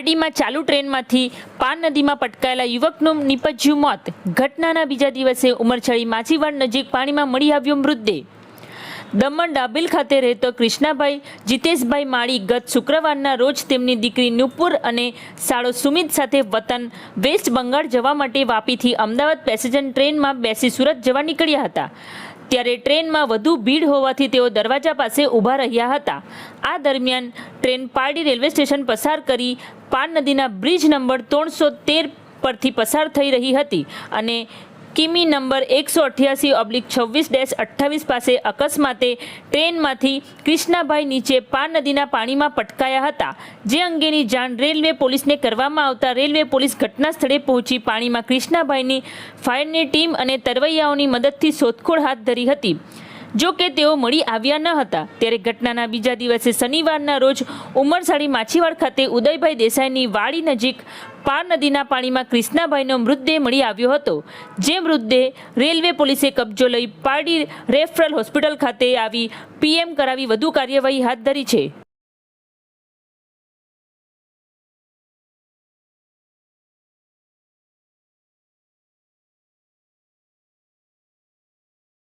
પારડીમાં ચાલુ ટ્રેનમાંથી પાન નદીમાં પટકાયેલા યુવકનું નિપજ્યું મોત. ઘટનાના બીજા દિવસે ઉમરછડી માછીવાડ નજીક પાણીમાં મળી આવ્યો મૃતદેહ. દમણ ડાબેલ ખાતે રહેતો કૃષ્ણાભાઈ, જીતેશભાઈ માળી ગત શુક્રવારના રોજ તેમની દીકરી નુપુર અને સાળો સુમિત સાથે વતન વેસ્ટ બંગાળ જવા માટે વાપીથી અમદાવાદ પેસેન્જર ટ્રેનમાં બેસી સુરત જવા નીકળ્યા હતા. ત્યારે ટ્રેનમાં વધુ ભીડ હોવાથી તેઓ દરવાજા પાસે ઊભા રહ્યા હતા. આ દરમિયાન ટ્રેન પારડી રેલવે સ્ટેશન પસાર કરી પાન નદીના બ્રિજ નંબર ત્રણસો તેર પરથી પસાર થઈ રહી હતી અને કિમી નંબર એકસો અઠ્યાસી ઓબ્લિક છવ્વીસ ડેશ અઠ્ઠાવીસ પાસે અકસ્માતે ટ્રેનમાંથી કૃષ્ણાભાઈ નીચે પાન નદીના પાણીમાં પટકાયા હતા. જે અંગેની જાણ રેલવે પોલીસને કરવામાં આવતા રેલવે પોલીસ ઘટના સ્થળે પહોંચી પાણીમાં કૃષ્ણાભાઈની ફાયરની ટીમ અને તરવૈયાઓની મદદથી શોધખોળ હાથ ધરી હતી. જો કે તેઓ મળી આવ્યા ન હતા. ત્યારે ઘટનાના બીજા દિવસે શનિવારના રોજ ઉમરસાડી માછીવાડ ખાતે ઉદયભાઈ દેસાઈની વાડી નજીક પાર નદીના પાણીમાં કૃષ્ણાભાઈનો મૃતદેહ મળી આવ્યો હતો. જે મૃતદેહ રેલવે પોલીસે કબજો લઈ પારડી રેફરલ હોસ્પિટલ ખાતે આવી પીએમ કરાવી વધુ કાર્યવાહી હાથ ધરી છે.